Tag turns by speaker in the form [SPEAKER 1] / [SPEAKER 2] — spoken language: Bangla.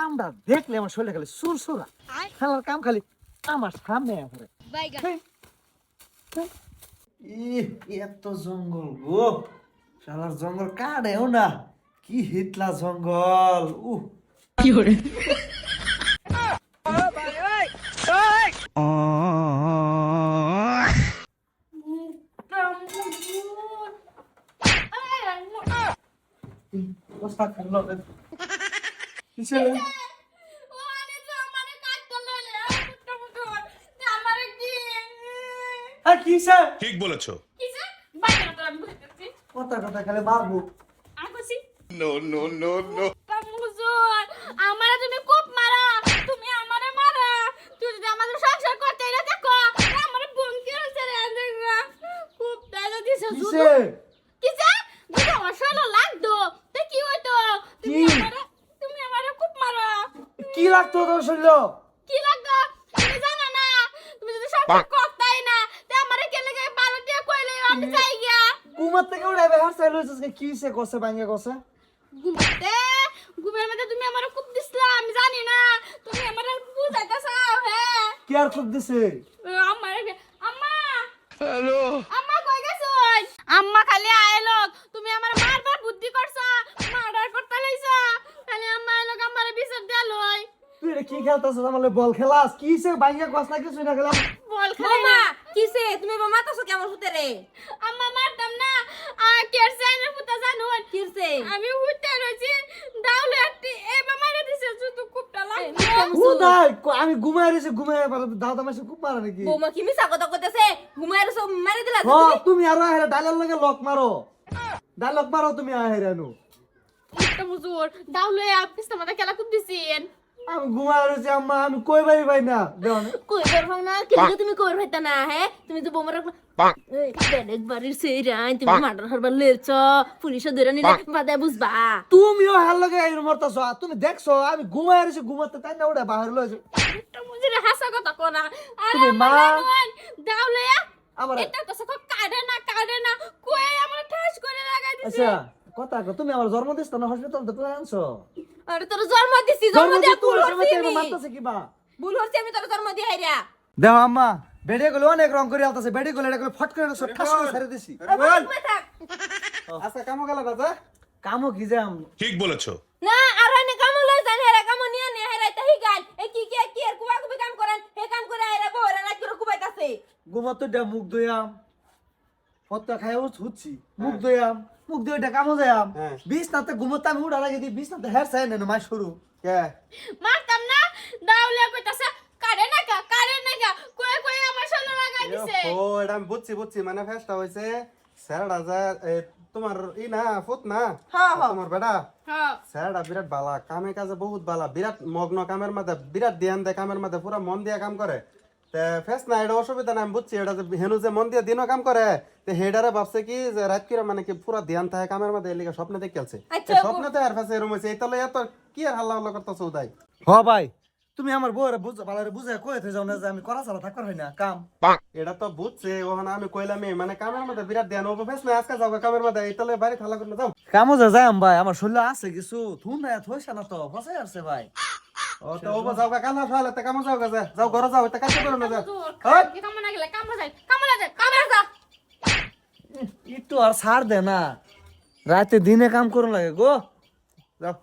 [SPEAKER 1] কামটা দেখলে আমার শরীরে খালি সুরসুরা। আমার কাম খালি আমার সামনে করে ই এত জঙ্গল গো। শালার জঙ্গল কাটেও না। কি হিতলা জঙ্গল উহ। অবস্থা খারাপ কিসে আর কিসে
[SPEAKER 2] ঠিক বলেছ।
[SPEAKER 1] কথা কথা খালি মারবো
[SPEAKER 3] আমারে তুমি খুব মারা তুমি আমারে মারা। তুই যদি আমাদের সংসার করতে না দেখো আমারে বঙ্কি হচ্ছে রে দেখবা। খুব দাদা দিছে
[SPEAKER 1] কিসে
[SPEAKER 3] কিসে যদি আমার শরীর লাগতো তো কি হইতো তুমি
[SPEAKER 1] কি?
[SPEAKER 3] আমারে তুমি আমারে খুব মারা
[SPEAKER 1] কি লাগতো তোর শরীর?
[SPEAKER 3] কি লাগতো? তুমি জানো না তুমি যদি সংসার করতেই না তে আমারে কে লাগে দিয়ে কইলে আমি যাই গিয়া।
[SPEAKER 1] কুমার থেকে উড়াইবে হার চাইলো কি? সে কষে ভাঙ্গে কষে
[SPEAKER 3] ঘুমাতে? ঘুমের মধ্যে তুমি আমারে খুব দিছলা আমি জানি না তুমি আমারে বুঝাইতাছাও হে।
[SPEAKER 1] কি আর খুব দিছে?
[SPEAKER 3] আমার আম্মা! হ্যালো। আম্মা কই গেছস আম্মা খালি আইলো তুমি আমার বারবার বুদ্ধি করছ মার্ডার করতে লইছো। খালি আম্মা আইলো আমার বিচার দেলই
[SPEAKER 1] তুই এটা কি আমার বল খেলাস। না কিছু না খেলাম।
[SPEAKER 3] বল খালি।
[SPEAKER 4] মামা কিসে তুমি কেমন হতে রে?
[SPEAKER 3] আম্মা মারতাম না। আমি হুইতে রইছি দাউলে একটি এবা মারে দিছে
[SPEAKER 1] আমি ঘুমাই ঘুমাই দাও খুব মারা নাকি?
[SPEAKER 4] বৌমা কি মিছা কথা কইতেছে? ঘুমায় মারি দিলা
[SPEAKER 1] হ তুমি? আরও আহেরা ডাইলগ লাগে লক মারো। ডাইলগ মারো তুমি আহেরা নু।
[SPEAKER 3] একটা মুজুর দাউলে আপনি আমাদের খেলা খুব দিছেন।
[SPEAKER 1] আমি ঘুমাই রয়েছি আম্মা আমি কই বাড়ি পাই না?
[SPEAKER 4] কই করব না? কি তুমি কই হইতা না হে তুমি তো বৌমার এই বেলেগ বাড়ির সেই রাই তুমি মার্ডার হরবার লেছ পুলিশে ধরে নিলে বাদে বুঝবা।
[SPEAKER 1] তুমিও হাল লাগে এই মরতাছ তুমি দেখছ আমি ঘুমাই রয়েছি ঘুমাতে তাই না উড়ে বাহির
[SPEAKER 3] মুজুরে হাসা কথা কোনা আরে
[SPEAKER 1] তুমি মা-
[SPEAKER 3] মা দাউলে
[SPEAKER 1] আমার
[SPEAKER 3] এটা তো সব কাটে না কাটে না। কই আমরা ঠাস করে লাগাই দিছে।
[SPEAKER 1] আচ্ছা কথা তুমি আমার জন্ম দিছ না হসপিটাল তো আনছো?
[SPEAKER 4] আরে তোর জন্ম দিছি জন্ম দিয়া ভুল হচ্ছে আমি।
[SPEAKER 1] মারতাছে কিবা
[SPEAKER 4] ভুল হচ্ছে আমি তোর জন্ম দি হাইরা।
[SPEAKER 1] দেখো আম্মা বেডে গুলো অনেক রং করে আলতাছে বেডে গুলো এটা ফট করে সব ঠাস করে ছেড়ে দিছি।
[SPEAKER 5] আচ্ছা কামো গেল দাদা
[SPEAKER 1] কামো কি যাম
[SPEAKER 2] ঠিক বলেছ।
[SPEAKER 4] না আর এনে কাম লই জান হেরা কাম নিয়া নিয়া হেরা তাহি গান এই কি কি কি এর কুবা কুবি কাম করেন? হে কাম করে হেরা বহরা না কিরো কুবাইতাছে।
[SPEAKER 1] ঘুমাতো ডা মুখ দয়াম ফটকা খাই হচ্ছি মুখ দয়াম মুখ দই এটা কামো যাম
[SPEAKER 5] হ্যাঁ।
[SPEAKER 1] বিষ নাতে ঘুমোতে আমি উড়া লাগি দিই বিষ নাতে হেয়ার চাই না মাই শুরু।
[SPEAKER 5] কে?
[SPEAKER 3] মারতাম না? দাউলে কইতাছে কাটে না কা কাটে না কা কই কই আমার লাগাই দিছে।
[SPEAKER 5] ও এটা আমি বুঝছি বুঝছি মানে ফেসটা হয়েছে স্যার হাজার তোমার ই না ফুত না?
[SPEAKER 4] হ্যাঁ, হ্যাঁ।
[SPEAKER 5] তোমার বেটা?
[SPEAKER 3] হ্যাঁ
[SPEAKER 5] স্যারটা বিরাট বালা কামে কাজে বহুত বালা বিরাট মগ্ন কামের মধ্যে বিরাট ধ্যান দেয় কামের মধ্যে পুরা মন দিয়ে কাম করে। তে ফেস না এটা অসুবিধা না আমি বুঝছি এটা যে হেনু যে মন দিয়ে দিনও কাম করে তে হেডারে ভাবছে কি যে রাত করে মানে কি পুরা ধ্যান থাকে কামের মধ্যে এলিকে স্বপ্নে দেখে খেলছে
[SPEAKER 4] আচ্ছা,
[SPEAKER 5] স্বপ্নে তো আর ফেসে এরম হয়েছে এই তাহলে এত কি আর হাল্লা হাল্লা করতেছে উদয়
[SPEAKER 1] হ ভাই তুমি আমার বউরে বুঝ ভালো বুঝে কই থে যাও না যে আমি করা চালা থাকার হয় না কাম।
[SPEAKER 5] এটা তো বুঝছে ওখানে আমি কইলাম মানে কামের মধ্যে বিরাট ধ্যান ও ফেস না আজকে যাও কামের মধ্যে এই তাহলে বাড়ি থালা করে যাও।
[SPEAKER 1] কামো যা যাম ভাই আমার শরীরে আছে কিছু থুন না থইছে না তো ফসাই আছে ভাই।
[SPEAKER 5] ও तो ও যাও কালা ফালে তে কামো যাও গা যাও ঘরে যাও তে কাজ করো না যা।
[SPEAKER 3] হুজুর কি কাম না গেলে কাম যায় কাম যায় কাম যা
[SPEAKER 1] একটু আর ছাড় দে না। রাতে দিনে কাম করুন লাগে গো। যাও।